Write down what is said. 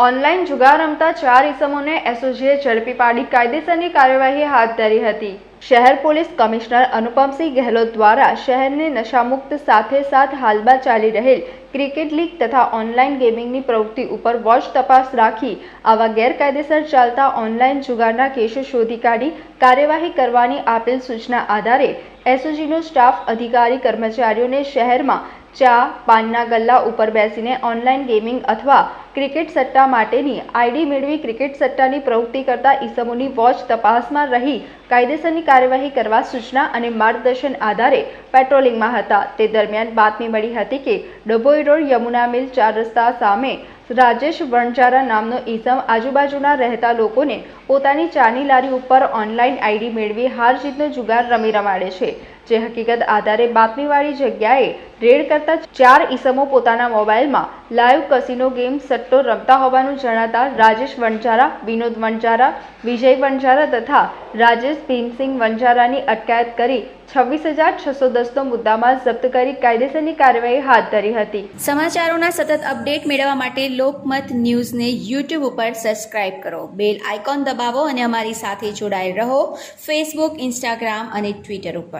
Online જુગાર રમતા ચાર ઇસમોને એસઓજીએ ઝડપી પાડી કાયદેસરની કાર્યવાહી હાથ ધરી હતી. શહેર પોલીસ કમિશનર અનુપમસિંહ ગહેલોત દ્વારા શહેરને નશામુક્ત સાથે સાથ હાલમાં ચાલી રહેલ ક્રિકેટ લીગ તથા ઓનલાઈન ગેમિંગની પ્રવૃત્તિ ઉપર વોચ તપાસ રાખી, આવા ગેરકાયદેસર ચાલતા ઓનલાઈન જુગારના કેસો શોધી કાઢી કાર્યવાહી કરવાની આપેલ સૂચના આધારે એસઓજીનો સ્ટાફ, અધિકારી, કર્મચારીઓને શહેરમાં ચા, પાનના ગલ્લા ઉપર બેસીને ઓનલાઈન ગેમિંગ અથવા ક્રિકેટ સટ્ટા માટેની આઈડી મેળવી ક્રિકેટ સટ્ટાની પ્રવૃત્તિ કરતા ઈસમોની વોચ તપાસમાં રહી કાયદેસરની કાર્યવાહી કરવા સૂચના અને માર્ગદર્શન આધારે પેટ્રોલિંગમાં હતા. તે દરમિયાન બાતમી મળી હતી કે ડભોઈ રોડ યમુના મિલ ચાર રસ્તા સામે રાજેશ વણજારા નામનો ઈસમ આજુબાજુના રહેતા લોકોને પોતાની ચાની લારી ઉપર ઓનલાઈન આઈડી મેળવી હાર જીતનો જુગાર રમી રમાડે છે. જે હકીકત આધારે બાતમીવાળી જગ્યાએ રેડ કરતા ચાર ઈસમો પોતાના મોબાઈલમાં લાઈવ કસિનો ગેમ સટ્ટો રમતા હોવાનું જણાતા રાજેશ વણજારા વિનોદ વણજારા વિજય વણઝારા તથા રાજેશ ભીમસિંહ વણઝારાની અટકાયત કરી છવ્વીસ હજાર છસો દસનો મુદ્દામાં જપ્ત કરી કાયદેસરની કાર્યવાહી હાથ ધરી હતી. સમાચારોના સતત અપડેટ મેળવવા માટે લોકમત ન્યૂઝને યુટ્યુબ ઉપર સબસ્ક્રાઇબ કરો. બેલ આઇકોન દબાવો અને અમારી સાથે જોડાયેલ રહો ફેસબુક, ઇન્સ્ટાગ્રામ અને ટ્વિટર ઉપર.